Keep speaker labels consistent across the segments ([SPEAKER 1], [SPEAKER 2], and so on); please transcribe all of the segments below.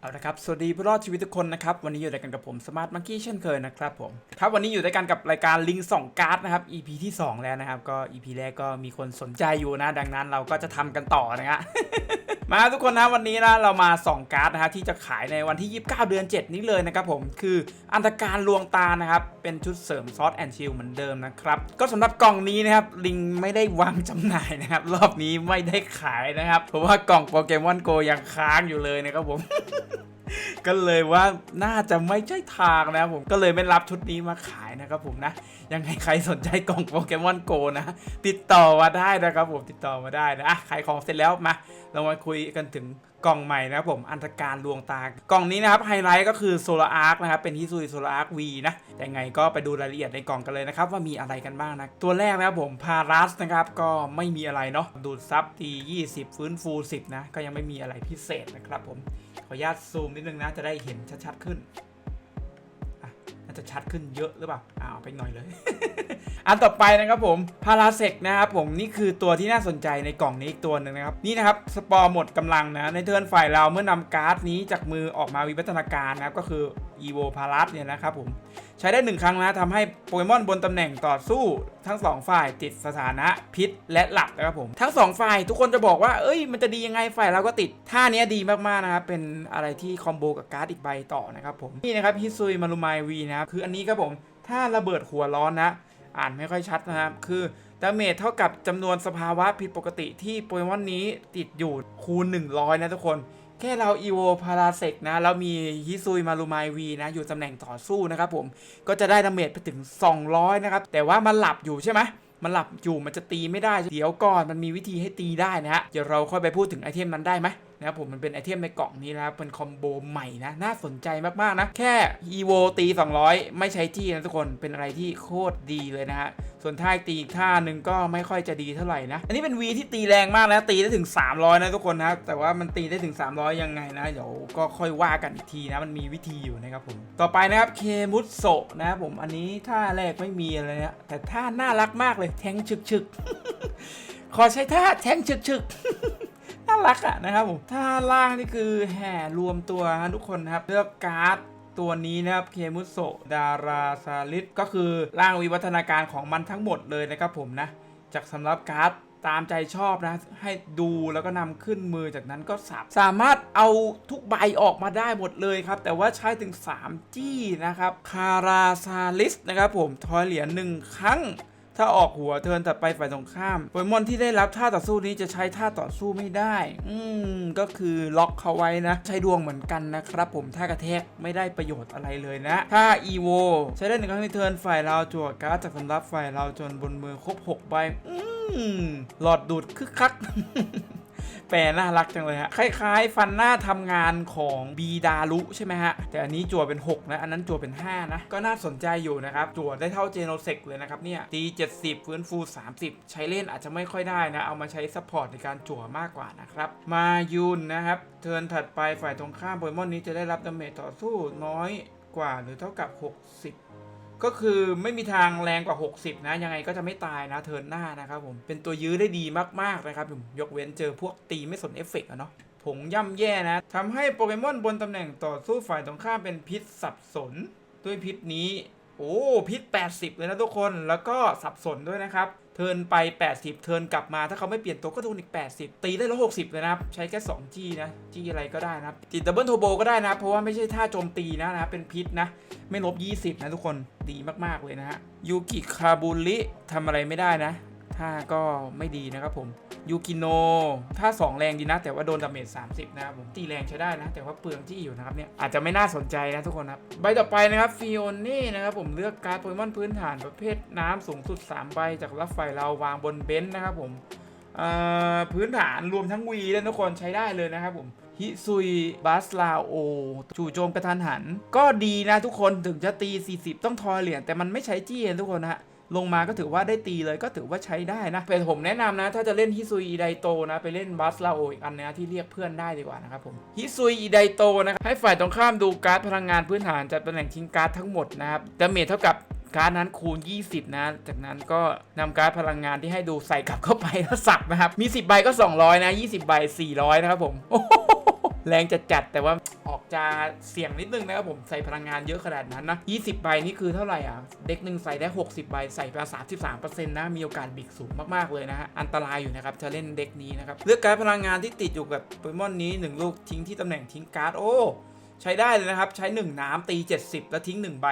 [SPEAKER 1] เอาละครับ สวัสดีผู้รอดชีวิตทุกคนนะครับ วันนี้อยู่ด้วยกันกับผมสมาร์ทมังกี้เช่นเคยนะครับผม ครับวันนี้อยู่ด้วยกันกับรายการลิงส่องการ์ดนะครับ EP ที่ 2 แล้วนะครับ ก็ EP แรกก็มีคนสนใจอยู่นะ ดังนั้นเราก็จะทำกันต่อนะฮะ มาทุกคนนะวันนี้นะเรามาส่องการ์ดนะฮะที่จะขายในวันที่ 29 เดือน 7 นี้เลยนะครับผมคืออันตรการลวงตานะครับเป็นชุดเสริมซอสแอนชิลเหมือนเดิมนะครับก็สำหรับกล่องนี้นะครับลิงไม่ได้วางจำหน่ายนะครับรอบนี้ไม่ได้ขายนะครับเพราะว่ากล่องโปเกมอนโกยังค้างอยู่เลยนะครับผมก็เลยว่าน่าจะไม่ใช่ทางนะครับผมก็เลยไม่รับชุดนี้มาขายนะครับผมนะ ยังไงใครสนใจกล่องโปเกมอนโกนะ ติดต่อมาได้นะครับผมติดต่อมาได้นะอะขายของเสร็จแล้วมาเรามาคุยกันถึงกล่องใหม่นะครับผมอันตรการลวงตากล่องนี้นะครับไฮไลท์ก็คือโซลาร์อาร์คนะครับเป็นฮิซุยโซลาร์อาร์ควีนะแต่ยังไงก็ไปดูรายละเอียดในกล่องกันเลยนะครับว่ามีอะไรกันบ้างนะตัวแรกนะครับผมพารัสนะครับก็ไม่มีอะไรเนาะดูดซับที20 ฟื้นฟู 10 นะ ก็ยังไม่มีอะไรพิเศษนะครับผมขออนุญาตซูมนิดนึงนะจะได้เห็นชัดๆขึ้น จะชัดขึ้นเยอะหรือเปล่าอ้าวไปหน่อยเลย อันต่อไปนะครับผมพาราเซกนะครับผมนี่คือตัวที่น่าสนใจในกล่องนี้อีกตัวหนึ่งนะครับนี่นะครับสปอร์หมดกำลังนะในเทิร์นฝ่ายเราเมื่อนำการ์ดนี้จากมือออกมาวิวัฒนาการนะครับก็คือ EVO พารัสเนี่ยนะครับผมใช้ได้หนึ่งครั้งนะทำให้โปเกมอนบนตำแหน่งต่อสู้ทั้งสองฝ่ายติดสถานะพิษและหลับนะครับผมทั้งสองฝ่ายทุกคนจะบอกว่า เอ้ย มันจะดียังไงฝ่ายเราก็ติดท่าเนี้ยดีมากๆนะครับเป็นอะไรที่คอมโบกับการ์ดอีกใบต่อนะครับผมนี่นะครับฮิซุยมารุมายวีนะครับคืออันนี้ครับผมถ้าระเบิดหัวร้อนนะ อ่านไม่ค่อยชัดนะครับ คือดาเมจเท่ากับจำนวนสภาวะผิดปกติที่โปเกมอนนี้ติดอยู่คูณ 100 นะทุกคน แค่เราอีโวพาราเซกนะ แล้วมีฮิซุยมารุมายวีนะ อยู่ตำแหน่งต่อสู้นะครับผม ก็จะได้ดาเมจไปถึง 200 นะครับ แต่ว่ามันหลับอยู่ใช่ไหมมันหลับอยู่มันจะตีไม่ได้ เดี๋ยวก่อนมันมีวิธีให้ตีได้นะฮะ เดี๋ยวเราค่อยไปพูดถึงไอเทมนั้นได้ไหม นะครับผมมันเป็นไอเทมในกล่องนี้นะครับเป็นคอมโบใหม่นะ น่าสนใจมาก ๆ นะ แค่อีโวตี 200 ไม่ใช้จี้นะทุกคนเป็นอะไรที่โคตรดีเลยนะฮะส่วนท่าตีอีกท่าหนึ่งก็ไม่ค่อยจะดีเท่าไหร่นะ อันนี้เป็นวีที่ตีแรงมากนะ ตีได้ถึง 300 นะทุกคนนะแต่ว่ามันตีได้ถึง 300 ยังไงนะ เดี๋ยวก็ค่อยว่ากันอีกทีนะ มันมีวิธีอยู่นะครับผม ต่อไปนะครับเคมุตโซนะครับผมอันนี้ท่าแรกไม่มีอะไรนะแต่ท่าน่ารักมากเลยแทงฉึกฉึกขอใช้ท่าแทงฉึกฉึก น่ารักอะนะครับผมท่าล่างนี่คือแห่รวมตัวนะทุกคนนะครับเลือกการ์ดตัวนี้นะครับเคมุโซดาราซาลิสก็คือร่างวิวัฒนาการของมันทั้งหมดเลยนะครับผมนะ จากสำหรับการ์ดตามใจชอบนะ ให้ดูแล้วก็นำขึ้นมือจากนั้นก็สับ สามารถเอาทุกใบออกมาได้หมดเลยครับ แต่ว่าใช้ถึง 3 จี้นะครับ คาราซาลิสนะครับผม ทอยเหรียญหนึ่งครั้ง ถ้าออกหัวเทินถัดไปฝ่ายตรงข้ามโปเกมอนที่ได้รับท่าต่อสู้นี้จะใช้ท่าต่อสู้ไม่ได้ อืมก็คือล็อกเขาไว้นะ ใช้ดวงเหมือนกันนะครับ ผมท่ากระแทกไม่ได้ประโยชน์อะไรเลยนะถ้าอีโวใช้ได้หนึ่งครั้งในเทินฝ่ายเราจั่วการ์ดจากสำรับฝ่ายเราจนบนมือครบ6ใบอืมหลอดดูดคึกคัก แปลน่ารักจังเลยฮะ คล้ายๆ ฟันหน้าทำงานของบีดารุใช่ไหมฮะ แต่อันนี้จั่วเป็น 6 นะ อันนั้นจั่วเป็น 5 นะ ก็น่าสนใจอยู่นะครับ จั่วได้เท่าเจโนเซกเลยนะครับเนี่ยตี 70 ฟื้นฟู 30 ใช้เล่นอาจจะไม่ค่อยได้นะ เอามาใช้ซัพพอร์ตในการจั่วมากกว่านะครับ มายุนนะครับ เทิร์นถัดไปฝ่ายตรงข้ามโปเกมอนนี้จะได้รับดาเมจต่อสู้น้อยกว่าหรือเท่ากับ 60 ก็คือไม่มีทางแรงกว่า 60 นะ ยังไงก็จะไม่ตายนะเทิร์นหน้านะครับผม เป็นตัวยื้อได้ดีมาก ๆ นะครับผม ยกเว้นเจอพวกตีไม่สนเอฟเฟกต์อะเนาะผงย่ำแย่นะทำให้โปเกมอนบนตำแหน่งต่อสู้ฝ่ายตรงข้ามเป็นพิษสับสน ด้วยพิษนี้ โอ้ พิษ 80 เลยนะทุกคนแล้วก็สับสนด้วยนะครับ เทิร์นไป 80 เทิร์นกลับมาถ้าเขาไม่เปลี่ยนตัวก็โดนอีก 80 ตีได้ร้อยหกสิบเลยนะครับ ใช้แค่2จี้นะจี้อะไรก็ได้นะครับติดดับเบิลโทโบก็ได้นะ เพราะว่าไม่ใช่ท่าโจมตีนะนะ เป็นพิษนะ ไม่ลบ 20 นะทุกคนดีมาก ๆ เลยนะฮะยูกิคาบุริทำอะไรไม่ได้นะท่าก็ไม่ดีนะครับผม ยูกิโนท่า2 แรงดีนะ แต่ว่าโดนดาเมจ30 นะครับผมตีแรงใช้ได้นะ แต่ว่าเปลืองจี้อยู่นะครับเนี่ย อาจจะไม่น่าสนใจนะทุกคนครับ ใบต่อไปนะครับฟิโอเน่นะครับผมเลือกการ์ดโปเกมอนพื้นฐานประเภทน้ำสูงสุด 3 ใบจากรับไฟเราวางบนเบนซ์นะครับผมพื้นฐานรวมทั้งวีและทุกคนใช้ได้เลยนะครับผมฮิซุยบัสลาโอจู่โจมกระทันหัน ก็ดีนะทุกคนถึงจะตี 40 ต้องทอยเหรียญแต่มันไม่ใช้จี้นทุกคนนะฮะ ลงมาก็ถือว่าได้ตีเลยก็ถือว่าใช้ได้นะแต่ผมแนะนำนะ ถ้าจะเล่นฮิซุยอีไดโตนะ ไปเล่นบัสลาโออีกอันนะที่เรียกเพื่อนได้ดีกว่านะครับผมฮิซุยอีไดโตนะครับให้ฝ่ายตรงข้ามดูการ์ดพลังงานพื้นฐานจัดตำแหน่งทิ้งการ์ดทั้งหมดนะครับดาเมจเท่ากับการ์ดนั้นคูณ 20 นะ จากนั้นก็นำการ์ดพลังงานที่ให้ดูใส่กลับเข้าไปแล้วสับนะครับ มี 10 ใบก็ 200 นะ 20 ใบ 400 นะครับผม โอ้ แรงจะจัดแต่ว่าออกจะเสี่ยงนิดนึงนะครับผมใส่พลังงานเยอะขนาดนั้นนะ 20 ใบนี่คือเท่าไหร่อะ เด็กหนึ่งใส่ได้ 60 ใบ ใส่ไป33%นะ มีโอกาสบิกสูงมากๆเลยนะฮะ อันตรายอยู่นะครับจะเล่นเด็กนี้นะครับ เลือกการพลังงานที่ติดอยู่กับโปเกมอนนี้ 1 ลูกทิ้งที่ตำแหน่งทิ้งการ์ดโอ้ใช้ได้เลยนะครับ ใช้ 1 น้ำตี 70 แล้วทิ้ง 1 ใบ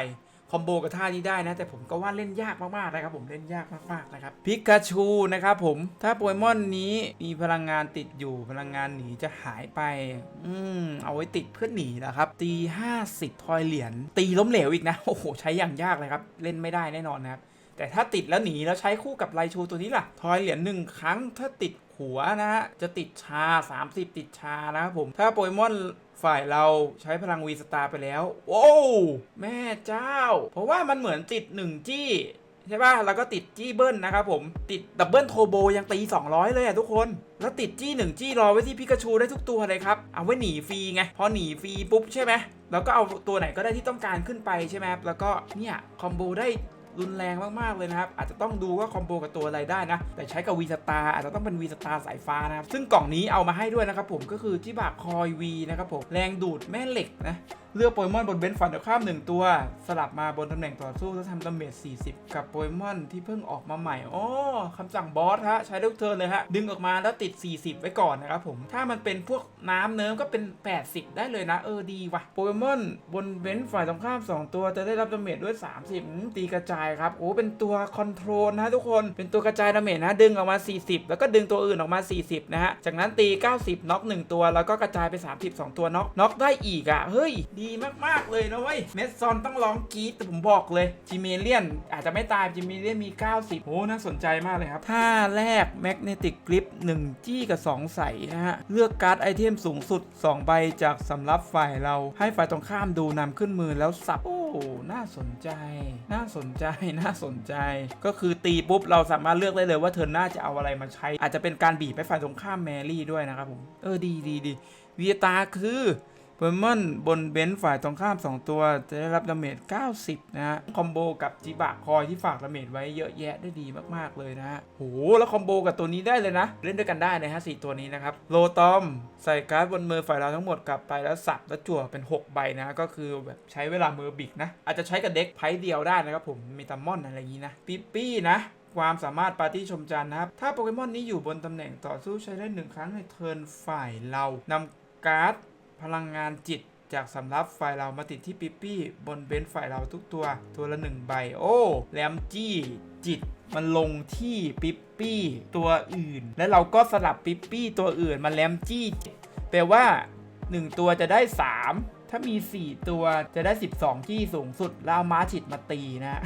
[SPEAKER 1] คอมโบกับท่านี้ได้นะ แต่ผมก็ว่าเล่นยากมากๆนะครับผมเล่นยากมากๆนะครับพิกาชูนะครับผมถ้าโปเกมอนนี้มีพลังงานติดอยู่พลังงานหนีจะหายไป อืมเอาไว้ติดเพื่อหนีนะครับตี 50ทอยเหรียญตีล้มเหลวอีกนะโอ้โหใช้อย่างยากเลยครับเล่นไม่ได้แน่นอนนะครับแต่ถ้าติดแล้วหนีแล้วใช้คู่กับไลชูตัวนี้ล่ะ ทอยเหรียญหนึ่งครั้งถ้าติด หัวนะฮะ จะติดชา 30 ติดชานะครับผม ถ้าโปเกมอนฝ่ายเราใช้พลังวีสตาร์ไปแล้ว โอ้แม่เจ้า เพราะว่ามันเหมือนติด 1 จี้ใช่ป่ะ แล้วก็ติดจี้เบิ้ลนะครับผม ติดดับเบิลโทโบยังตี 200 เลยอะทุกคน แล้วติดจี้1จี้รอไว้ที่พิกาชูได้ทุกตัวเลยครับ เอาไว้หนีฟรีไง พอหนีฟรีปุ๊บใช่ไหมแล้วก็เอาตัวไหนก็ได้ที่ต้องการขึ้นไปใช่ไหมแล้วก็เนี่ยคอมโบได้ รุนแรงมากๆเลยนะครับ อาจจะต้องดูว่าคอมโบกับตัวอะไรได้นะ แต่ใช้กับวีสตาร์อาจจะต้องเป็นวีสตาร์สายฟ้านะครับ ซึ่งกล่องนี้เอามาให้ด้วยนะครับผมก็คือจิบะคอยวีนะครับผมแรงดูดแม่เหล็กนะเลือกโปเกมอนบนเบนซ์ฝันเดียวข้ามหนึ่งตัว สลับมาบนตำแหน่งต่อสู้แล้วทำดาเมจ40 กับโปเกมอนที่เพิ่งออกมาใหม่อ๋อคำสั่งบอสฮะใช้ได้ทุกเทิร์นเลยฮะดึงออกมาแล้วติด 40 ไว้ก่อนนะครับผมถ้ามันเป็นพวกน้ำเนิ้มก็เป็น 80 ได้เลยนะ เออดีว่ะโปเกมอนบนเบนซ์ฝ่ายตรงข้าม 2 ตัวจะได้รับดาเมจด้วย 30ตีกระจายครับโอ้เป็นตัวคอนโทรลนะทุกคนเป็นตัวกระจายดาเมจนะดึงออกมา 40 แล้วก็ดึงตัวอื่นออกมา 40 นะฮะ จากนั้นตี 90 น็อก 1 ตัว แล้วก็กระจายไป 30 2 ตัวน็อกน็อกได้อีกอะ เฮ้ย ดีมาก ๆ เลยนะเว้ย เมสซอนต้องร้องกรี๊ดแต่ผมบอกเลย จิเมเลียน อาจจะไม่ตาย จิเมเลียนมี 90โอ้น่าสนใจมากเลยครับท่าแรกแมกเนติกกริป1 จี้กับ 2 ใสนะฮะ เลือกการ์ดไอเทมสูงสุด 2 ใบจากสำรับฝ่ายเราให้ฝ่ายตรงข้ามดูนำขึ้นมือแล้วสับโอ้น่าสนใจ น่าสนใจน่าสนใจ ก็คือตีปุ๊บเราสามารถเลือกได้เลยว่าเธอหน้าจะเอาอะไรมาใช้ อาจจะเป็นการบีบไปฝ่ายตรงข้ามแมรี่ด้วยนะครับผม เออดีดีดีวีตาคือ เบอร์มอนบนเบนซ์ฝ่ายตรงข้าม 2 ตัว จะได้รับดาเมจ 90 นะฮะ คอมโบกับจิบะคอยที่ฝากดาเมจไว้เยอะแยะได้ดีมากๆเลยนะฮะโห แล้วคอมโบกับตัวนี้ได้เลยนะ เล่นด้วยกันได้นะฮะสตัวนี้นะครับ โลตอม ใส่การ์ดบนมือฝ่ายเราทั้งหมดกลับไปแล้วสับแล้วจั่วเป็น 6 ใบนะ ก็คือแบบใช้เวลามือบิกนะ อาจจะใช้กับเด็กไพ่เดียวได้นะครับผมมีตามอนอะไรอย่างนี้นะปิ๊ปปี้นะความสามารถปาร์ตี้ชมจันนะครับ ถ้าโปเกมอนนี้อยู่บนตำแหน่งต่อสู้ใช้ได้หนึ่งครั้งในเทิร์นฝ่ายเรานำการ์ด พลังงานจิตจากสำรับฝ่ายเรามาติดที่ปิปปี้บนเบนซ์ฝ่ายเราทุกตัว ตัวละหนึ่งใบ โอ้แรมจี้จิตมันลงที่ปิปปี้ตัวอื่น แล้วเราก็สลับปิปปี้ตัวอื่นมาแรมจี้แปลว่า 1 ตัวจะได้ 3 ถ้ามี 4 ตัวจะได้ 12จี้สูงสุดแล้วเอาม้าฉิดมาตีนะ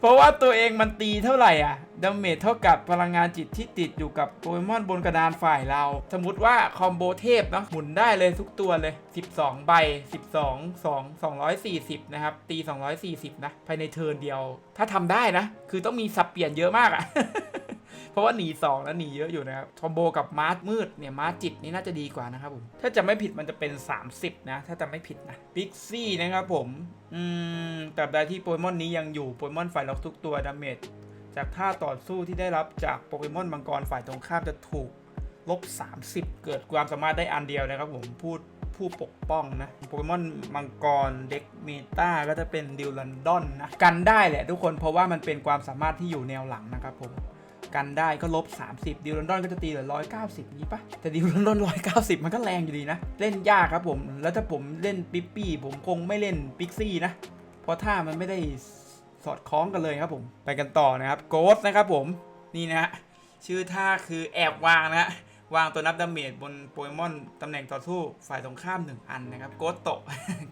[SPEAKER 1] เพราะว่าตัวเองมันตีเท่าไหร่อะดาเมจเท่ากับพลังงานจิตที่ติดอยู่กับโปเกมอนบนกระดานฝ่ายเรา สมมติว่าคอมโบเทพเนาะหมุนได้เลยทุกตัวเลย 12 ใบ 12 2 240 นะครับ ตี 240 นะ ภายในเทิร์นเดียว ถ้าทำได้นะ คือต้องมีสับเปลี่ยนเยอะมากอะ ราะว่าหนี2แล้วหนีเยอะอยู่นะครับคอมโบกับมาร์ทมืดเนี่ยมาร์ทจิตนี่น่าจะดีกว่านะครับผมถ้าจะไม่ผิดมันจะเป็น 30 นะ ถ้าจะไม่ผิดนะพิกซี่นะครับผมอืมแต่ใดที่โปเกมอนนี้ยังอยู่โปเกมอนฝ่ายเราทุกตัวดาเมจจากท่าต่อสู้ที่ได้รับจากโปเกมอนมังกรฝ่ายตรงข้ามจะถูกลบ 30 เกิดความสามารถได้อันเดียวนะครับผมพูดผู้ปกป้องนะโปเกมอนมังกรเด็กเมตาก็จะเป็นดิวลันดอนนะ กันได้แหละทุกคนเพราะว่ามันเป็นความสามารถที่อยู่แนวหลังนะครับผม กันได้ก็ลบ 30 ดิวลอนดอนก็จะตีเหลือ 190 นี้ปะแต่ดิวลอนดอน 190 มันก็แรงอยู่ดีนะ เล่นยากครับผม แล้วถ้าผมเล่นปิ๊ปปี้ ผมคงไม่เล่นปิกซี่นะ เพราะท่ามันไม่ได้สอดคล้องกันเลยครับผม ไปกันต่อนะครับโกสนะครับผม นี่นะฮะชื่อท่าคือแอบวางนะฮะวางตัวนับดาเมจบนโปเกมอนตำแหน่งต่อสู้ฝ่ายตรงข้าม 1 อันนะครับโกสโตะ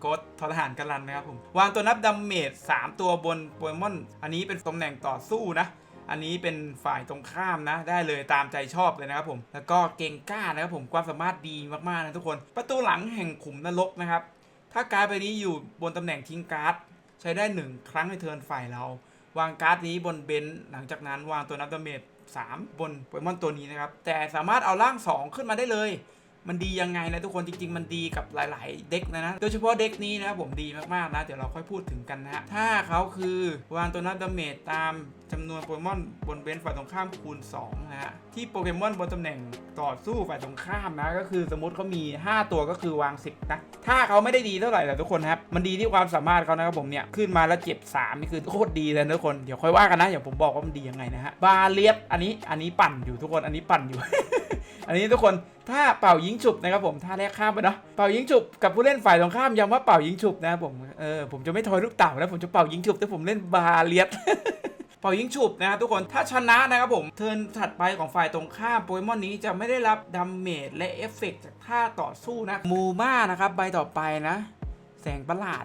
[SPEAKER 1] โกสททหารกันลันนะครับผม วางตัวนับดาเมจ3ตัวบนโปเกมอน อันนี้เป็นตำแหน่งต่อสู้นะ อันนี้เป็นฝ่ายตรงข้ามนะ ได้เลยตามใจชอบเลยนะครับผม แล้วก็เก่งกล้านะครับผมความสามารถดีมากๆนะทุกคน ประตูหลังแห่งขุมนรกนะครับ ถ้าการ์ดใบนี้อยู่บนตำแหน่งทิ้งการ์ดใช้ได้หนึ่งครั้งในเทิร์นฝ่ายเรา วางการ์ดนี้บนเบนซ์หลังจากนั้นวางตัวนับดาเมจ3บนโปเกมอนตัวนี้นะครับ แต่สามารถเอาร่าง 2 ขึ้นมาได้เลย มันดียังไงนะทุกคนจริง ๆ มันดีกับหลาย ๆ เด็กนะนะ โดยเฉพาะเด็กนี้นะครับผมดีมากๆนะ เดี๋ยวเราค่อยพูดถึงกันนะฮะ ถ้าเขาคือวางตัวนัดดาเมจตามจำนวนโปเกมอนบนเบนฝ่ายตรงข้ามคูณ2นะฮะ ที่โปเกมอนบนตำแหน่งต่อสู้ฝ่ายตรงข้ามนะ ก็คือสมมติเขามี 5 ตัวก็คือวาง 10 นะ ถ้าเขาไม่ได้ดีเท่าไหร่แหละทุกคนนะครับ มันดีที่ความสามารถเขานะครับผมเนี่ยขึ้นมาแล้วเจ็บ3นี่คือโคตรดีเลยทุกคน เดี๋ยวค่อยว่ากันนะ เดี๋ยวผมบอกว่ามันดียังไงนะฮะ บาเลียสอันนี้ อันนี้ปั่นอยู่ทุกคน อันนี้ปั่นอยู่ อันนี้ทุกคนถ้าเป่ายิงฉุบนะครับผมท่าแรกข้ามไปเนาะเป่ายิงฉุบกับผู้เล่นฝ่ายตรงข้ามย้ำว่าเป่ายิงฉุบนะครับผมเออผมจะไม่ทอยลูกเต่านะผมจะเป่ายิงฉุบแต่ผมเล่นบาเลียสเป่ายิงฉุบนะครับทุกคนถ้าชนะนะครับผมเทิร์นถัดไปของฝ่ายตรงข้ามโปเกมอนนี้จะไม่ได้รับดาเมจและเอฟเฟกต์จากท่าต่อสู้นะมูม่านะครับใบต่อไปนะ แสงประหลาด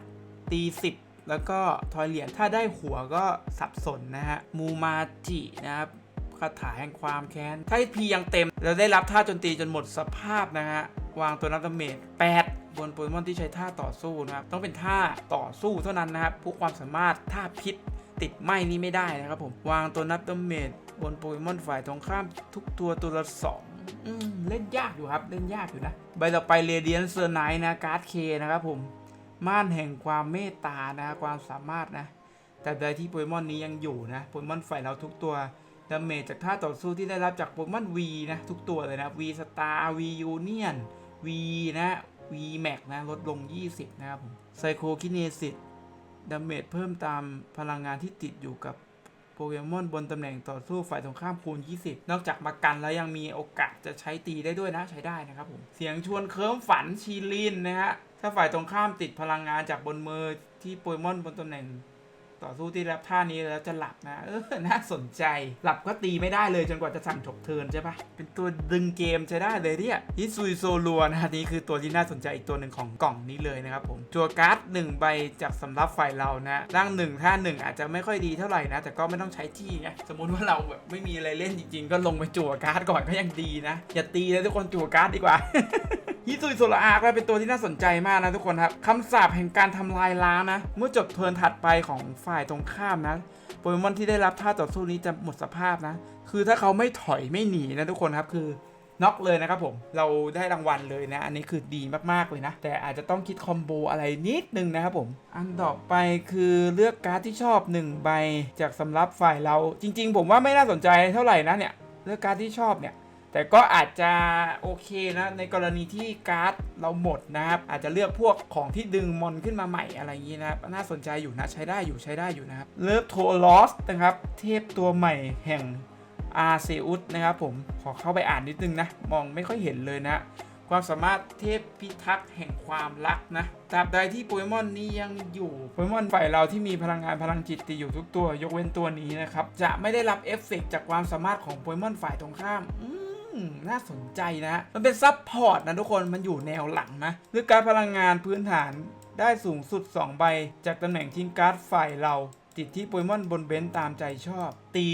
[SPEAKER 1] ตีสิบแล้วก็ทอยเหรียญถ้าได้หัวก็สับสนนะฮะมูมาจินะครับ คาถาแห่งความแค้นถ้าพียังเต็ม เราได้รับท่าโจนตีจนหมดสภาพนะฮะ วางตัวนับดาเมจ8บนโปเกมอนที่ใช้ท่าต่อสู้นะครับ ต้องเป็นท่าต่อสู้เท่านั้นนะครับพวกความสามารถท่าพิษติดไหมนี่ไม่ได้นะครับผม วางตัวนับดาเมจบนโปเกมอนฝ่ายตรงข้ามทุกตัวตัวละสองเล่นยากอยู่ครับ เล่นยากอยู่นะ ใบต่อไปเรเดียนเซอร์ไนนะการ์ดเคนะครับผม ม่านแห่งความเมตตานะความสามารถนะ แต่ใดที่โปเกมอนนี้ยังอยู่นะโปเกมอนฝ่ายเราทุกตัว ดาเมจจากท่าต่อสู้ที่ได้รับจากโปเกมอน V นะ ทุกตัวเลยนะ V Star V Union V นะ V Max นะ ลดลง 20 นะครับผมไซโคคินเนซิสดาเมจเพิ่มตามพลังงานที่ติดอยู่กับโปเกมอนบนตำแหน่งต่อสู้ฝ่ายตรงข้ามคูณ 20 นอกจากมากันแล้วยังมีโอกาสจะใช้ตีได้ด้วยนะ ใช้ได้นะครับผม เสียงชวนเคิร์มฝันชีลินนะฮะ ถ้าฝ่ายตรงข้ามติดพลังงานจากบนมือที่โปเกมอนบนตำแหน่ง ต่อสู้ที่รับท่านี้แล้วจะหลับนะ เออ น่าสนใจ หลับก็ตีไม่ได้เลยจนกว่าจะสั่งจบเทินใช่ปะเป็นตัวดึงเกมใช้ได้เลยเนี่ยฮิซุยโซลัวนะนี่คือตัวที่น่าสนใจอีกตัวหนึ่งของกล่องนี้เลยนะครับผมจัวการ์ดหนึ่งใบจากสำรับฝ่ายเรานะร่างหนึ่งท่าหนึ่งอาจจะไม่ค่อยดีเท่าไหร่นะ แต่ก็ไม่ต้องใช้ที่ไงสมมติว่าเราแบบไม่มีอะไรเล่นจริงๆ ก็ลงไปจั่วการ์ดก่อนก็ยังดีนะอย่าตีเลยทุกคนจั่วการ์ดดีกว่า ฮิซุยโซลาอาร์ก็เป็นตัวที่น่าสนใจมากนะทุกคนครับคำสาปแห่งการทำลายล้างนะ เมื่อจบเทิร์นถัดไปของฝ่ายตรงข้ามนะโปเกมอนที่ได้รับท่าต่อสู้นี้จะหมดสภาพนะ คือถ้าเขาไม่ถอยไม่หนีนะทุกคนครับคือน็อกเลยนะครับผมเราได้รางวัลเลยนะ อันนี้คือดีมากๆเลยนะ แต่อาจจะต้องคิดคอมโบอะไรนิดนึงนะครับผม อันต่อไปคือเลือกการ์ดที่ชอบ 1 ใบจากสำรับฝ่ายเรา จริง ๆ ผมว่าไม่น่าสนใจเท่าไหร่นะเนี่ยเลือกการ์ดที่ชอบเนี่ย แต่ก็อาจจะโอเคนะในกรณีที่การ์ดเราหมดนะครับ อาจจะเลือกพวกของที่ดึงมอนขึ้นมาใหม่อะไรอย่างนี้นะครับ น่าสนใจอยู่นะใช้ได้อยู่ใช้ได้อยู่นะครับเลิฟโทลอสนะครับ เทพตัวใหม่แห่งอาเซอุสนะครับผมขอเข้าไปอ่านนิดนึงนะ มองไม่ค่อยเห็นเลยนะ ความสามารถเทพพิทักษ์แห่งความรักนะตราบใดที่โปเกมอนนี้ยังอยู่โปเกมอนฝ่ายเราที่มีพลังงานพลังจิตติดอยู่ทุกตัวยกเว้นตัวนี้นะครับจะไม่ได้รับเอฟเฟกต์จากความสามารถของโปเกมอนฝ่ายตรงข้ามอืม น่าสนใจนะ มันเป็นซับพอร์ตนะทุกคนมันอยู่แนวหลังนะหรือการพลังงานพื้นฐานได้สูงสุด 2 ใบ จากตำแหน่งทิ้งการ์ดฝ่ายเรา ติดที่โปเกมอนบนเบนซ์ตามใจชอบ ตี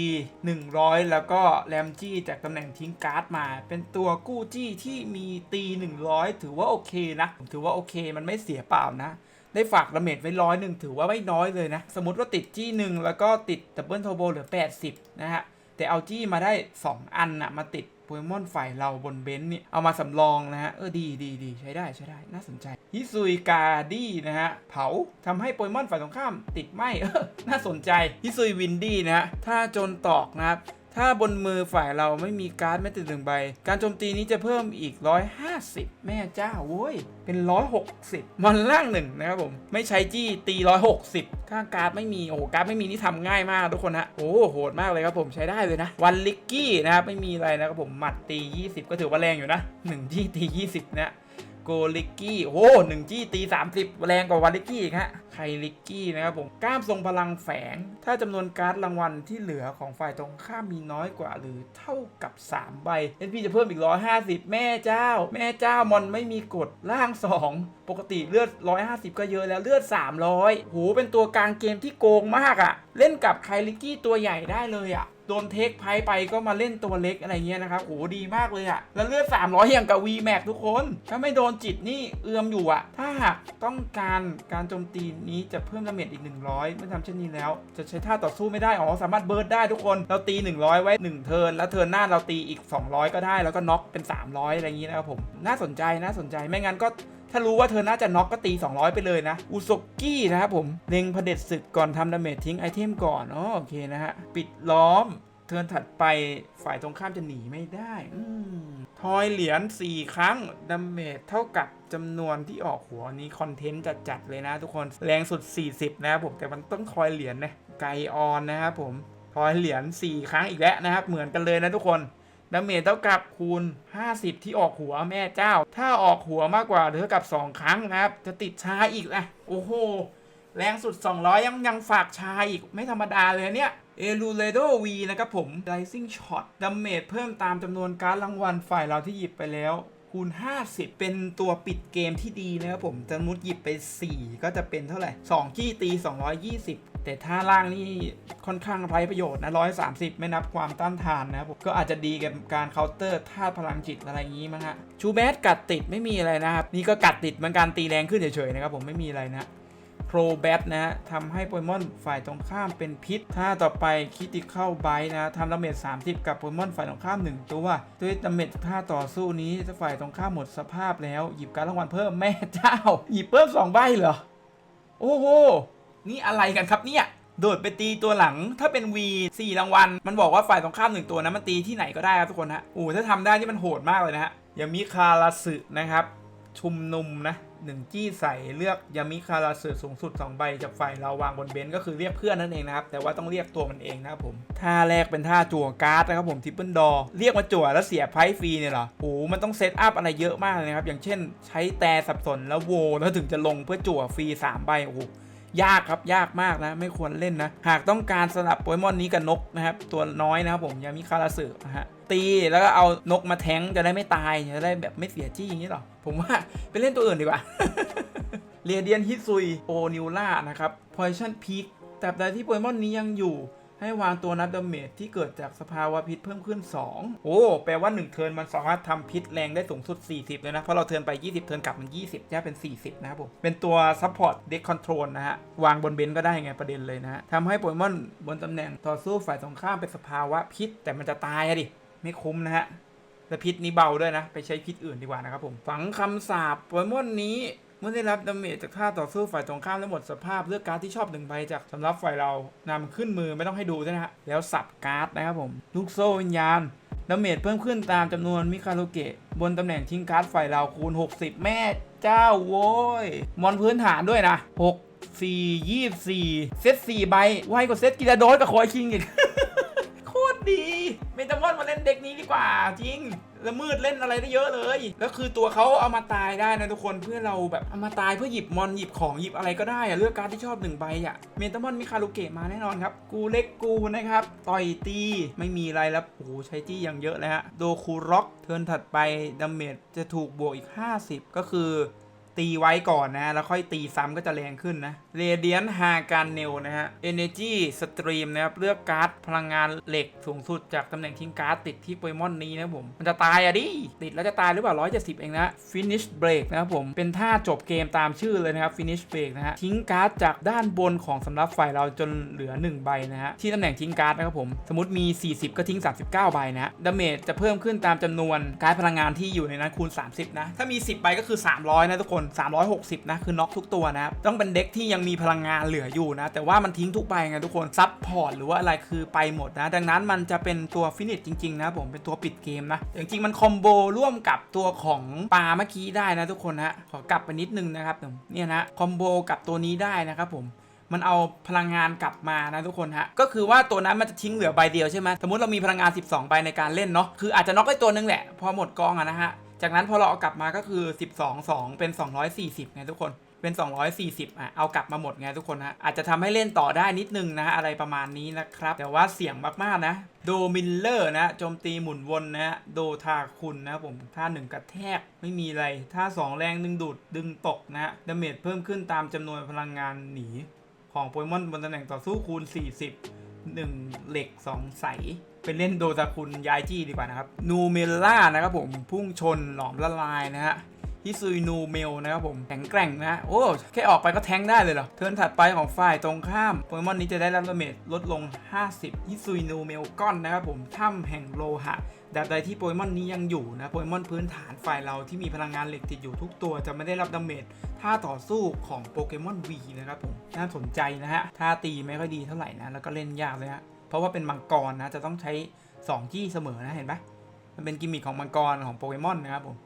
[SPEAKER 1] 100 แล้วก็แรมจี้จากตำแหน่งทิ้งการ์ดมา เป็นตัวกู้จี้ที่มีตี 100 ถือว่าโอเคนะผมถือว่าโอเคมันไม่เสียเปล่านะได้ฝากดาเมจไว้ร้อยหนึ่งถือว่าไม่น้อยเลยนะ สมมติว่าติดจี้หนึ่งแล้วก็ติดดับเบิลโทโบเหลือ 80 นะฮะ แต่เอาจี้มาได้ 2 อันน่ะมาติด โปเกมอนฝ่ายเราบนเบนซ์เนี่ย เอามาสำรองนะฮะ เออดีดีดีใช้ได้ใช้ได้น่าสนใจฮิซุยกาดี้นะฮะ เผาทำให้โปเกมอนฝ่ายตรงข้ามติดไหมเออน่าสนใจฮิซุยวินดี้นะฮะถ้าจนตอกนะครับ ถ้าบนมือฝ่ายเราไม่มีการ์ดแม้แต่หนึ่งใบ การโจมตีนี้จะเพิ่มอีก 150 แม่เจ้าโว้ย เป็น 160 มันล่างหนึ่งนะครับผม ไม่ใช้จี้ตี 160 ถ้าการ์ดไม่มี โอ้การ์ดไม่มีนี่ทำง่ายมากทุกคนฮะ โอ้โหดมากเลยครับผมใช้ได้เลยนะ วันลิกกี้นะครับ ไม่มีอะไรนะครับผม หมัดตี 20 ก็ถือว่าแรงอยู่นะ1จี้ตี 20นะ โกลิกกี้โอ้หนึ่งจี้ตี 30 แรงกว่าวันลิกกี้อีกฮะไคลิกกี้นะครับผมกล้ามทรงพลังแฝง ถ้าจำนวนการ์ดรางวัลที่เหลือของฝ่ายตรงข้ามมีน้อยกว่าหรือเท่ากับ 3 ใบเอ็นพีจะเพิ่มอีก 150 แม่เจ้า แม่เจ้ามอนไม่มีกฎล่าง 2 ปกติเลือด 150 ก็เยอะแล้วเลือด 300โหเป็นตัวกลางเกมที่โกงมากอะ่ะ เล่นกับไคลิกกี้ตัวใหญ่ได้เลยอะ่ะ โดนเทคไพไปก็มาเล่นตัวเล็กอะไรเงี้ยนะครับโหดีมากเลยอะแล้วเลือด 300 อย่างกับ V Max ทุกคน ถ้าไม่โดนจิตนี่เอื้อมอยู่อะถ้าหากต้องการการโจมตีนี้จะเพิ่มดาเมจอีก 100ไม่ทำเช่นนี้แล้ว จะใช้ท่าต่อสู้ไม่ได้ อ๋อ สามารถเบิร์ดได้ทุกคน เราตี 100 ไว้ 1 เทิร์น แล้วเทิร์นหน้าเราตีอีก 200 ก็ได้ แล้วก็น็อกเป็น 300 อะไรอย่างนี้นะครับผม น่าสนใจ น่าสนใจ ไม่งั้นก็ ถ้ารู้ว่าเธอน่าจะน็อกก็ตี 200 ไปเลยนะ อุซกกี้นะครับผม เล็งเผด็จศึกก่อนทำดาเมจทิ้งไอเทมก่อนอ๋อโอเคนะฮะ ปิดล้อม เทินถัดไปฝ่ายตรงข้ามจะหนีไม่ได้อทอยเหรียญ4 ครั้งดาเมจเท่ากับจำนวนที่ออกหัวนี้คอนเทนต์จัดๆเลยนะทุกคน แรงสุด 40 นะครับผม แต่มันต้องทอยเหรียญนะ ไกออนนะครับผม ทอยเหรียญ4 ครั้งอีกแล้วนะครับ เหมือนกันเลยนะทุกคน ดาเมจเท่ากับคูณ 50 ที่ออกหัวแม่เจ้า ถ้าออกหัวมากกว่าหรือเท่ากับ 2 ครั้งนะครับ จะติดชาอีกนะโอ้โห แรงสุด 200 ยังยังฝากชาอีก ไม่ธรรมดาเลยเนี่ยเอลูเลโดวีนะครับผม Rising Shot ดาเมจเพิ่มตามจำนวนการดรางวัลฝ่ายเราที่หยิบไปแล้วคูณ 50 เป็นตัวปิดเกมที่ดีนะครับผมจะมุดหยิบไป 4 ก็จะเป็นเท่าไหร่ 2 จี้ตี 220 แต่ท่าล่างนี่ค่อนข้างไร้ประโยชน์นะ130ไม่นับความต้านทานนะครับผมก็อาจจะดีกับการเคาน์เตอร์ท่าพลังจิตอะไรอย่างนี้มั้งฮะชูแบดกัดติดไม่มีอะไรนะครับ นี่ก็กัดติดเหมือนการตีแรงขึ้นเฉยๆนะครับผมไม่มีอะไรนะโ r รแบทนะฮะทำให้โปเกมอนฝ่ายตรงข้ามเป็นพิษ ถ้าต่อไปคิติเข้าไบนะทำดาเมจ30 กับโปเกมอนฝ่ายตรงข้าม 1 ตัว ด้วยดาเมจท่าต่อสู้นี้ถ้าฝ่ายตรงข้ามหมดสภาพแล้ว หยิบการรางวัลเพิ่มแม่เจ้า หยิบเพิ่ม2ใบเหรอ โอ้โห นี่อะไรกันครับเนี่ยโดดไปตีตัวหลังถ้าเป็น V 4รางวัล มันบอกว่าฝ่ายตรงข้ามหนึ่งตัวนะมันตีที่ไหนก็ได้ครับทุกคนฮะโอ้ถ้าทำได้นี่มันโหดมากเลยนะฮะยามิคาราสึนะครับ ชุมนุมนะหนึ่งจี้ใส่เลือกยามิคาราสึสูงสุด 2 ใบจากฝ่ายเราวางบนเบนก็คือเรียกเพื่อนนั่นเองนะครับ แต่ว่าต้องเรียกตัวมันเองนะครับผมท่าแรกเป็นท่าจั่วการ์ดนะครับผมทิปเปิลดอเรียกมาจั่วแล้วเสียไพ่ฟรีเนี่ยเหรอโอ้โหมันต้องเซตอัพอะไรเยอะมากเลยครับอย่างเช่น ใช้แต่สับสนแล้วโวแล้วถึงจะลงเพื่อจั่วฟรี3ใบโอ้ ยากครับยากมากนะ ไม่ควรเล่นนะ หากต้องการสลับโปเกมอนนี้กับนกนะครับ ตัวน้อยนะครับผมยามิคาราสึนะฮะตีแล้วก็เอานกมาแทงจะได้ไม่ตายจะได้แบบไม่เสียจี้อย่างนี้หรอ ผมว่าไปเล่นตัวอื่นดีกว่าเรเดียนฮิซุยโอนิวล่านะครับพอยชั่นพีคแต่ใดที่โปเกมอนนี้ยังอยู่ ให้วางตัวนับดาเมจที่เกิดจากสภาวะพิษเพิ่มขึ้น 2 โอ้ แปลว่า 1 เทิร์นมันสามารถทำพิษแรงได้สูงสุด 40 เลยนะ เพราะเราเทิร์นไป 20 เทิร์นกลับมัน 20จะเป็น 40 นะครับผม เป็นตัวซัพพอร์ตเด็กคอนโทรลนะฮะ วางบนเบนก็ได้ไงประเด็นเลยนะฮะทำให้โปเกมอนบนตำแหน่งต่อสู้ฝ่ายตรงข้ามเป็นสภาวะพิษ แต่มันจะตายอะดิ ไม่คุ้มนะฮะและพิษนี้เบาด้วยนะ ไปใช้พิษอื่นดีกว่านะครับผม ฝังคำสาปโปเกมอนนี้ เมื่อได้รับดาเมจจากท่าต่อสู้ฝ่ายตรงข้ามและหมดสภาพเลือกการ์ดที่ชอบหนึ่งใบจากสำหรับฝ่ายเรานำขึ้นมือไม่ต้องให้ดูด้วยนะฮะแล้วสับการ์ดนะครับผมลูกโซ่วิญญาณดาเมจเพิ่มขึ้นตามจำนวนมิคาโรเกะบนตำแหน่งทิ้งการ์ดฝ่ายเราคูณ 60 แม่เจ้าโว้ยมอนพื้นฐานด้วยนะ 6 4 24 เซต4ใบไวกว่าเซตกีฬาโดสกับคอยคิงอีก ดีเมตามอนมาเล่นเด็กนี้ดีกว่าจริง แล้วมืดเล่นอะไรได้เยอะเลย แล้วคือตัวเขาเอามาตายได้นะทุกคนเพื่อเราแบบเอามาตายเพื่อหยิบมอนหยิบของหยิบอะไรก็ได้อะเลือกการดที่ชอบหนึ่งใบอะเมตามอนมีคารุเกะมาแน่นอนครับ กูเล็กกูนะครับต่อยตีไม่มีอะไรแล้วโอ้โหใช้จี้อย่างเยอะเลยฮะโดคูร็อกเทิร์นถัดไปดาเมจจะถูกบวกอีก 50 ก็คือ ตีไว้ก่อนนะ แล้วค่อยตีซ้ำก็จะแรงขึ้นนะเรเดียนฮาการเนลนะฮะ Energy Stream นะครับ เลือกการ์ดพลังงานเหล็กสูงสุดจากตำแหน่งทิ้งการ์ดติดที่โปเกมอนนี้นะผม มันจะตายอะดิ ติดแล้วจะตายหรือเปล่า170เจ็ดสิบเองนะ Finish Break นะครับผม เป็นท่าจบเกมตามชื่อเลยนะครับ Finish Break นะฮะ ทิ้งการ์ดจากด้านบนของสำรับฝ่ายเราจนเหลือ 1 ใบนะฮะ ที่ตำแหน่งทิ้งการ์ดนะครับผม สมมติมี 40 ก็ทิ้ง 39 ใบนะฮะดาเมจจะเพิ่มขึ้นตามจำนวนการ์ดพลังงานที่อยู่ในนั้นคูณ 30 นะ ถ้ามี 10 ใบก็คือ 300 นะทุกคน360 นะ คือน็อกทุกตัวนะครับต้องเป็นเด็กที่ยังมีพลังงานเหลืออยู่นะ แต่ว่ามันทิ้งทุกใบไงทุกคนซับพอร์ตหรือว่าอะไรคือไปหมดนะ ดังนั้นมันจะเป็นตัวฟินิชจริง ๆ นะผมเป็นตัวปิดเกมนะจริงๆมันคอมโบร่วมกับตัวของปลาเมื่อกี้ได้นะทุกคนฮะขอกลับไปนิดนึงนะครับเนี่ยนะคอมโบกับตัวนี้ได้นะครับผมมันเอาพลังงานกลับมานะทุกคนฮะ ก็คือว่าตัวนั้นมันจะทิ้งเหลือใบเดียวใช่ไหมสมมติเรามีพลังงาน 12 ใบในการเล่นเนาะ คืออาจจะน็อกได้ตัวนึงแหละ พอหมดกองอะนะฮะ จากนั้นพอเราเอากลับมาก็คือ 12 2 เป็น 240ไงทุกคน เป็น 240อะ เอากลับมาหมดไงทุกคนฮะ อาจจะทำให้เล่นต่อได้นิดนึงนะอะไรประมาณนี้นะครับ แต่ว่าเสี่ยงมากๆนะ โดมิลเลอร์นะโจมตีหมุนวนนะโดทาคุณนะผม ท่าหนึ่งกระแทกไม่มีอะไร ท่าสองแรงดึงดูดดึงตกนะฮะดาเมจเพิ่มขึ้นตามจำนวนพลังงานหนี ของโปเกมอนบนตำแหน่งต่อสู้คูณ 40 1 เหล็ก 2 ใส เป็นเล่นโดซาคุณยายจี้ดีกว่านะครับนูเมล่านะครับผมพุ่งชนหลอมละลายนะฮะฮิซุยนูเมลนะครับผมแข็งแกร่งนะโอ้ แค่ออกไปก็แทงได้เลยเหรอ เทิร์นถัดไปของฝ่ายตรงข้ามโปเกมอนนี้จะได้รับดาเมจลดลง 50ฮิซุยนูเมลก้อนนะครับผมถ้ำแห่งโลหะดาบใดที่โปเกมอนนี้ยังอยู่นะโปเกมอนพื้นฐานฝ่ายเราที่มีพลังงานเหล็กติดอยู่ทุกตัวจะไม่ได้รับดาเมจท่าต่อสู้ของโปเกมอนวีนะครับผมน่าสนใจนะฮะท่าตีไม่ค่อยดีเท่าไหร่นะแล้วก็เล่นยากเลยฮะ เพราะว่าเป็นมังกรนะจะต้องใช้2ที่เสมอนะเห็นไหมมันเป็นกิมมิคของมังกรของโปเกมอนนะครับผม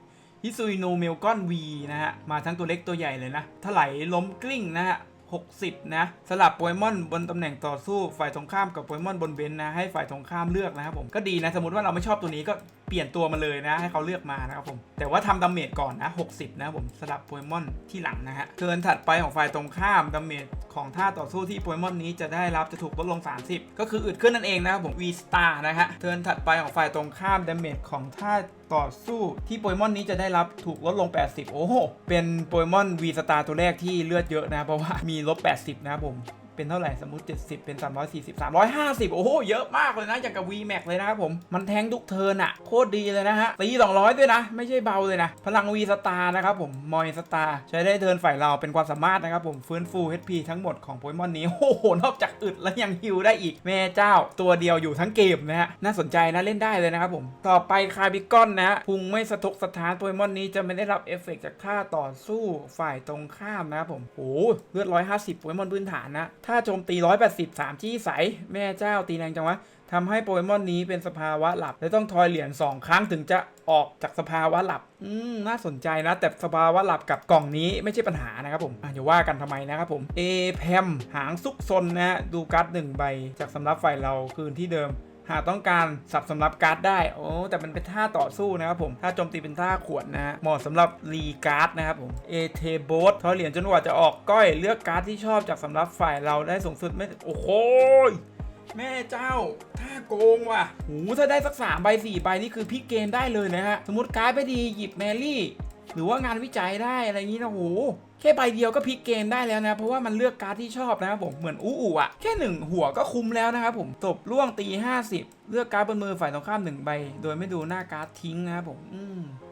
[SPEAKER 1] ฮิซุยโนเมลกอนวีนะฮะมาทั้งตัวเล็กตัวใหญ่เลยนะถลายล้มกลิ้งนะฮะ60 นะ สลับโปเกมอนบนตำแหน่งต่อสู้ฝ่ายตรงข้ามกับโปเกมอนบนเบนนะให้ฝ่ายตรงข้ามเลือกนะครับผมก็ดีนะ สมมติว่าเราไม่ชอบตัวนี้ก็ เปลี่ยนตัวมาเลยนะ ให้เขาเลือกมานะครับผม แต่ว่าทำดาเมจก่อนนะ 60 นะผมสลับโปเกมอนที่หลังนะฮะเทิร์นถัดไปของฝ่ายตรงข้ามดาเมจของท่าต่อสู้ที่โปเกมอนนี้จะได้รับจะถูกลดลง 30 ก็คืออึดขึ้นนั่นเองนะครับผม V Star นะฮะเทิร์นถัดไปของฝ่ายตรงข้ามดาเมจของท่าต่อสู้ที่โปเกมอนนี้จะได้รับถูกลดลง 80 โอ้โห เป็นโปเกมอน V Star ตัวแรกที่เลือดเยอะนะ เพราะว่ามีลบ 80 นะครับผม เป็นเท่าไหร่สมมติ 70 เป็น 340 350 โอ้โห เยอะมากเลยนะอย่างกับ V Max เลยนะครับผม มันแทงทุกเทิร์นอะโคตรดีเลยนะฮะตี200 ด้วยนะ ไม่ใช่เบาเลยนะ พลัง V Star นะครับผม มอยสตาร์ใช้ได้เทิร์นฝ่ายเราเป็นความสามารถนะครับผมฟื้นฟู HP ทั้งหมดของโปเกมอนนี้ โอ้โห นอกจากอึดแล้วยังฮิวได้อีก แม่เจ้าตัวเดียวอยู่ทั้งเกมนะฮะ น่าสนใจนะเล่นได้เลยนะครับผม ต่อไปคาบิกอนนะฮะพุงไม่สะทกสะท้านโปเกมอนนี้จะไม่ได้รับเอฟเฟกต์จากท่าต่อสู้ฝ่ายตรงข้ามนะครับผมโอ้เลือด150โปเกมอนพื้นฐานนะถ้าโจมตี 180 3จี้ใส แม่เจ้าตีแรงจังวะทำให้โปเกมอนนี้เป็นสภาวะหลับ และต้องทอยเหรียญ2ครั้งถึงจะออกจากสภาวะหลับ อืม น่าสนใจนะ แต่สภาวะหลับกับกล่องนี้ไม่ใช่ปัญหานะครับผมอะอย่าว่ากันทำไมนะครับผม เอแพมหางซุกซนนะฮะดูการ์ดหนึ่งใบ จากสำรับฝ่ายเราคืนที่เดิม หากต้องการสับสำรับการ์ดได้ โอ้แต่มันเป็นท่าต่อสู้นะครับผม ถ้าโจมตีเป็นท่าขวดนะฮะเหมาะสำหรับรีการ์ดนะครับผมเอเทโบสทอเหรียญจนกว่าจะออกก้อยเลือกการ์ดที่ชอบจากสำรับฝ่ายเราได้สูงสุดไม่ โอ้โหแม่เจ้า ถ้าโกงว่ะหูถ้าได้สักสามใบสี่ใบนี่คือพิกเกมได้เลยนะฮะ สมมติการ์ดไม่ดีหยิบแมรี่ หรือว่างานวิจัยได้อะไรอย่างนี้นะโหแค่ใบเดียวก็พลิกเกมได้แล้วนะเพราะว่ามันเลือกการ์ดที่ชอบนะครับผมเหมือนอู้อู่อะแค่หนึ่งหัวก็คุ้มแล้วนะครับผมตบล่วงตี 50 เลือกการ์ดบนมือฝ่ายตรงข้ามหนึ่งใบ โดยไม่ดูหน้าการ์ดทิ้งนะครับผม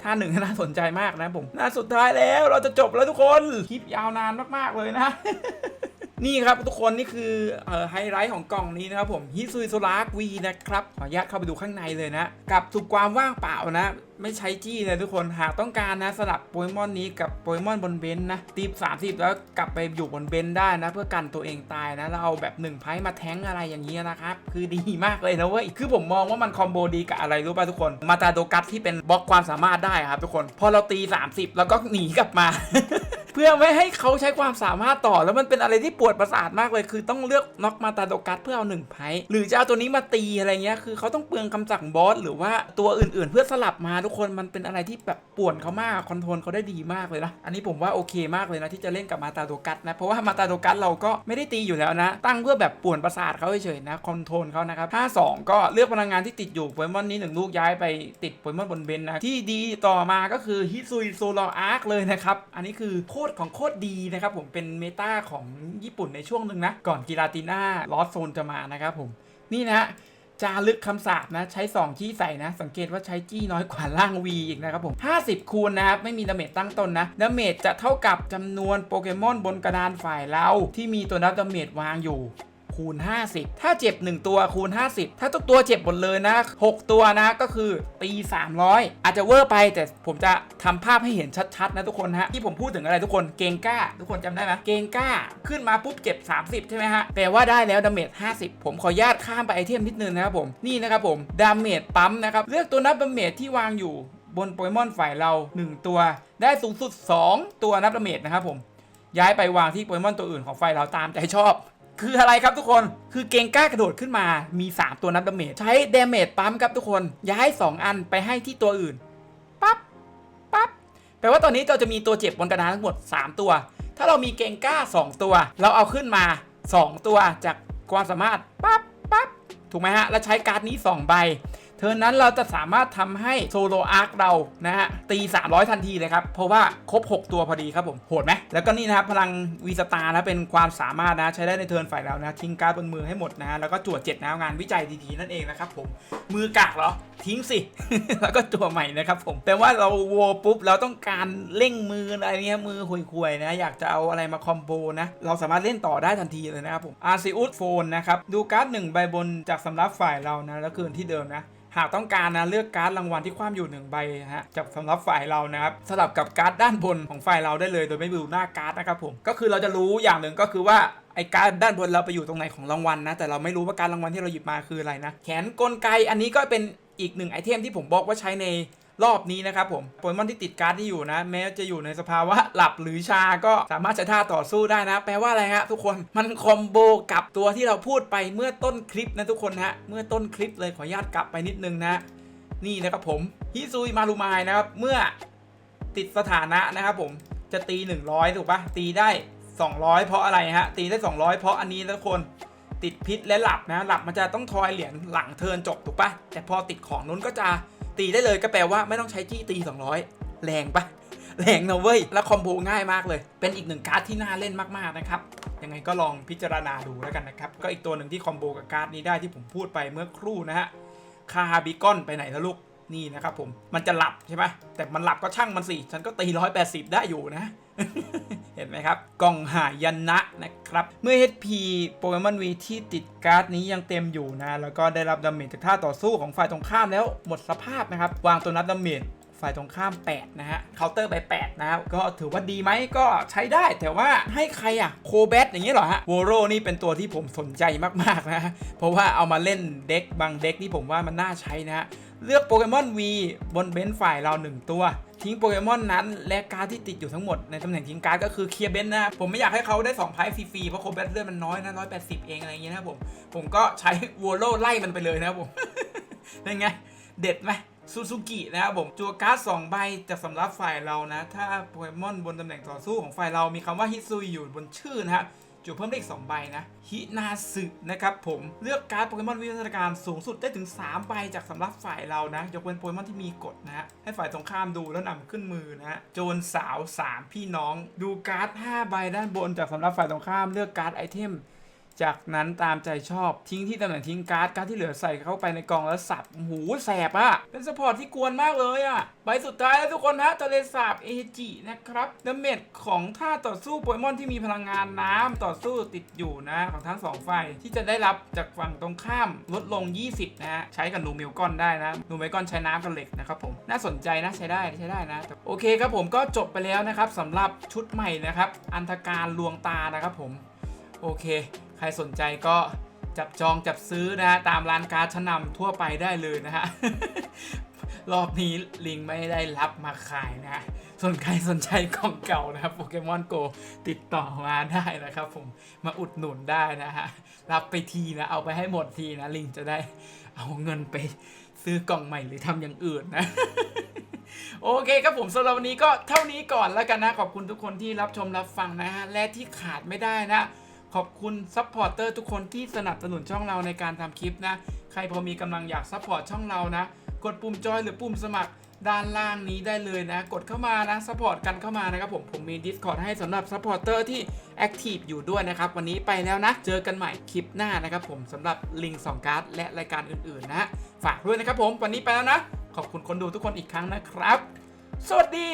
[SPEAKER 1] ท่าหนึ่งน่าสนใจมากนะผมน่าสุดท้ายแล้วเราจะจบแล้วทุกคนคลิปยาวนานมากๆเลยนะ นี่ครับทุกคนนี่คือไฮไลท์ของกล่องนี้นะครับผมฮิซุยโซลาร์วีนะครับขออนุญาตเข้าไปดูข้างในเลยนะ กับสุกความว่างเปล่านะ ไม่ใช้จี้เลยทุกคนหากต้องการนะสลับโปเกมอนนี้กับโปเกมอนบนเบนซ์นะตีสามสิบแล้วกลับไปอยู่บนเบนซ์ได้นะ เพื่อกันตัวเองตายนะแล้วเอาแบบหนึ่งไพ่มาแท้งอะไรอย่างนี้นะครับ คือดีมากเลยนะเว้ยคือผมมองว่ามันคอมโบดีกับอะไรรู้ป่ะทุกคนมาตาโดกัสที่เป็นบล็อกความสามารถได้ครับทุกคน พอเราตี 30 แล้วก็หนีกลับมา พื่อไม่ให้เขาใช้ความสามารถต่อ แล้วมันเป็นอะไรที่ปวดประสาทมากเลย คือต้องเลือกน็อกมาตาโดกัสเพื่อเอาหนึ่งไพ่หรือจะเอาตัวนี้มาตีอะไรเงี้ยคือเขาต้องเปลืองคำสั่งบอสหรือว่าตัวอื่นๆ เพื่อสลับมาทุกคนมันเป็นอะไรที่แบบปวนเขามากคอนโทรลเขาได้ดีมากเลยนะอันนี้ผมว่าโอเคมากเลยนะที่จะเล่นกับมาตาโดกัสนะเพราะว่ามาตาโดกัสเราก็ไม่ได้ตีอยู่แล้วนะ ตั้งเพื่อแบบปวนประสาทเขาเฉยๆนะคอนโทรลเขานะครับถ้าสองก็เลือกพลังงานที่ติดอยู่โปเกมอนนี้หนึ่งลูกย้ายไปติดโปเกมอนบนเบนนะที่ดีต่อมาก็คือฮิซุยโซลอาร์คเลยนะครับอันนี้คือโคตรของโคตรดีนะครับผมเป็นเมตาของญี่ปุ่นในช่วงหนึ่งนะ ก่อนกีราติน่าลอสโซนจะมานะครับผม นี่นะจารึกคำสาปนะ ใช้2ที่ใส่นะ สังเกตว่าใช้จี้น้อยกว่าล่าง V อีกนะครับผม 50 คูณนะครับ ไม่มีดาเมจตั้งต้นนะดาเมจจะเท่ากับจำนวนโปเกมอนบนกระดานฝ่ายเราที่มีตัวนับดาเมจวางอยู่ คูณ 50 ถ้าเจ็บ 1 ตัวคูณ 50 ถ้าทุกตัวเจ็บหมดเลยนะ 6 ตัวนะก็คือตี 300 อาจจะเวอร์ไปแต่ผมจะทำภาพให้เห็นชัดๆนะทุกคนฮะที่ผมพูดถึงอะไรทุกคนเกงก้า ทุกคนจำได้ไหมเกงก้าขึ้นมาปุ๊บเจ็บ 30 ใช่ไหมฮะแปลว่าได้แล้วดาเมจ50 ผมขออนุญาตข้ามไปไอเทมนิดนึงนะครับผมนี่นะครับผมดาเมจปั๊มนะครับเลือกตัวนับดาเมจที่วางอยู่บนโปเกมอนฝ่ายเรา 1 ตัว ได้สูงสุด 2 ตัวนับดาเมจนะครับผมย้ายไปวางที่โปเกมอนตัวอื่นของไฟเราตามใจชอบ คืออะไรครับทุกคนคือเกงก้ากระโดดขึ้นมามี 3 ตัวนับดาเมจใช้เดเมจปั๊มครับทุกคน ย้าย 2 อันไปให้ที่ตัวอื่นปั๊บปั๊บแปลว่าตอนนี้เราจะมีตัวเจ็บบนกระดานทั้งหมด 3 ตัว ถ้าเรามีเกงก้า 2 ตัว เราเอาขึ้นมา 2 ตัวจากความสามารถปั๊บปั๊บถูกไหมฮะแล้วใช้การ์ดนี้ 2 ใบ เทิร์นนั้นเราจะสามารถทำให้โซโลอาร์คเรานะฮะตี 300 ทันทีเลยครับ เพราะว่าครบ 6 ตัวพอดีครับผม โหดไหมแล้วก็นี่นะครับ พลังวีสตาร์นะเป็นความสามารถนะ ใช้ได้ในเทิร์นฝ่ายเรานะ ทิ้งการ์ดบนมือให้หมดนะ แล้วก็จวดเจ็ดนะงานวิจัยดีๆ นั่นเองนะครับผม มือกากเหรอ ทิ้งสิ แล้วก็ตัวใหม่นะครับผมแปลว่าเราโวปุ๊บเราต้องการเร่งมืออะไรเงี้ยมือห่วยๆนะ อยากจะเอาอะไรมาคอมโบนะ เราสามารถเล่นต่อได้ทันทีเลยนะครับผมอาร์ซิอุสโฟนนะครับดูการ์ดหนึ่งใบบนจากสำรับฝ่ายเรานะแล้วคืนที่เดิมนะหากต้องการนะเลือกการ์ดรางวัลที่คว่ำอยู่หนึ่งใบฮะจากสำหรับฝ่ายเรานะครับสลับกับการ์ดด้านบนของฝ่ายเราได้เลย โดยไม่ดูหน้าการ์ดนะครับผมก็คือเราจะรู้อย่างหนึ่งก็คือว่าไอ้การ์ดด้านบนเราไปอยู่ตรงไหนของรางวัลนะ แต่เราไม่รู้ว่าการรางวัลที่เราหยิบมาคืออะไรนะ แขนกลไกอันนี้ก็เป็นอีกหนึ่งไอเทมที่ผมบอกว่าใช้ใน รอบนี้นะครับผมโปเกมอนที่ติดการ์ดที่อยู่นะ แม้จะอยู่ในสภาวะหลับหรือชาก็สามารถใช้ท่าต่อสู้ได้นะ แปลว่าอะไรฮะทุกคนมันคอมโบกับตัวที่เราพูดไปเมื่อต้นคลิปนะทุกคนฮะเมื่อต้นคลิปเลยขออนุญาตกลับไปนิดนึงนะ นี่นะครับผมฮิซุยมารุมายนะครับเมื่อติดสถานะนะครับผมจะตี 100 ถูกปะตีได้ 200 เพราะอะไรฮะ ตีได้ 200 เพราะอันนี้ทุกคนติดพิษและหลับนะ หลับมันจะต้องทอยเหรียญหลังเทินจบถูกปะแต่พอติดของนู้นก็จะ ตีได้เลยก็แปลว่าไม่ต้องใช้จี้ตี 200 แรงปะแรงนะเว้ย และคอมโบง่ายมากเลย เป็นอีกหนึ่งการ์ดที่น่าเล่นมากๆนะครับ ยังไงก็ลองพิจารณาดูแล้วกันนะครับ ก็อีกตัวหนึ่งที่คอมโบกับการ์ดนี้ได้ที่ผมพูดไปเมื่อครู่นะฮะคาบิกอนไปไหนแล้วลูก นี่นะครับผมมันจะหลับใช่ไหมแต่มันหลับก็ช่างมันสิ ฉันก็ตี 180 ได้อยู่นะ เห็นไหมครับ กล่องหายันนะนะครับ เมื่อ HP โปเกมอน V ที่ติดการ์ดนี้ยังเต็มอยู่นะ แล้วก็ได้รับดาเมจจากท่าต่อสู้ของฝ่ายตรงข้ามแล้วหมดสภาพนะครับ วางตัวนับดาเมจฝ่ายตรงข้าม 8 นะฮะ เคาน์เตอร์ไป 8 นะครับ ก็ถือว่าดีไหมก็ใช้ได้ แต่ว่าให้ใครอะโคเบสอย่างนี้เหรอฮะ โวโรนี่เป็นตัวที่ผมสนใจมาก ๆ นะ เพราะว่าเอามาเล่นเด็กบางเด็กนี่ผมว่ามันน่าใช้นะฮะ เลือกโปเกมอน V บนเบนซ์ฝ่ายเรา 1 ตัว ทิ้งโปเกมอนนั้น และการ์ดที่ติดอยู่ทั้งหมดในตำแหน่งทิ้งการ์ดก็คือเคลียร์เบนซ์นะผมไม่อยากให้เขาได้ 2 ไพ่ฟรีๆเพราะโคเบสเลือดมันน้อยนะ180เองอะไรอย่างเงี้ยนะผม ผมก็ใช้โวโรไล่มันไปเลยนะครับผมเป็นไง เด็ดไหมซูซูกินะครับผมจัวการ์ด2ใบจากสำรับฝ่ายเรานะ ถ้าโปเกมอนบนตำแหน่งต่อสู้ของฝ่ายเรามีคำว่าฮิซุยอยู่บนชื่อนะฮะ จุดเพิ่มได้อีก2ใบนะฮินาสึนะครับผมเลือกการ์ดโปเกมอนวิวัฒนาการสูงสุดได้ถึง 3 ใบจากสำรับฝ่ายเรานะ ยกเว้นโปเกมอนที่มีกฎนะฮะให้ฝ่ายตรงข้ามดูแล้วนำขึ้นมือนะฮะโจรสาว 3 พี่น้อง ดูการ์ด5ใบด้านบนจากสำรับฝ่ายตรงข้ามเลือกการ์ดไอเทม จากนั้นตามใจชอบทิ้งที่ตำแหน่งทิ้งการ์ดการ์ดที่เหลือใส่เข้าไปในกองแล้วสับหูแสบอะเป็นสปอร์ตที่กวนมากเลยอะใบสุดท้ายแล้วทุกคนนะทะเลสาบเอจินะครับดาเมจของท่าต่อสู้โปเกมอนที่มีพลังงานน้ำต่อสู้ติดอยู่นะของทั้งสองฝ่ายที่จะได้รับจากฝั่งตรงข้ามลดลง 20 นะฮะใช้กับนูเมลกอนได้นะนูเมลกอนใช้น้ำกับเหล็กนะครับผมน่าสนใจนะใช้ได้ใช้ได้นะ โอเคครับผมก็จบไปแล้วนะครับสำหรับชุดใหม่นะครับอันธการลวงตานะครับผมโอเค ใครสนใจก็จับจองจับซื้อนะฮะตามร้านการ์ดชั้นนำทั่วไปได้เลยนะฮะรอบนี้ลิงไม่ได้รับมาขายนะ ส่วนใครสนใจกล่องเก่านะครับโปเกมอนโกติดต่อมาได้นะครับผม มาอุดหนุนได้นะฮะ รับไปทีนะ เอาไปให้หมดทีนะ ลิงจะได้เอาเงินไปซื้อกล่องใหม่หรือทำอย่างอื่นนะ โอเคครับผมสำหรับวันนี้ก็เท่านี้ก่อนแล้วกันนะ ขอบคุณทุกคนที่รับชมรับฟังนะฮะ และที่ขาดไม่ได้นะ ขอบคุณซัพพอร์เตอร์ทุกคนที่สนับสนุนช่องเราในการทำคลิปนะ ใครพอมีกำลังอยากซัพพอร์ตช่องเรานะ กดปุ่มจอยหรือปุ่มสมัครด้านล่างนี้ได้เลยนะ กดเข้ามานะซัพพอร์ตกันเข้ามานะครับผมผมมี Discord ให้สำหรับซัพพอร์เตอร์ที่แอคทีฟอยู่ด้วยนะครับ วันนี้ไปแล้วนะ เจอกันใหม่คลิปหน้านะครับผมสำหรับลิงสองการ์ดและรายการอื่นๆนะ ฝากด้วยนะครับผมวันนี้ไปแล้วนะ ขอบคุณคนดูทุกคนอีกครั้งนะครับ สวัสดี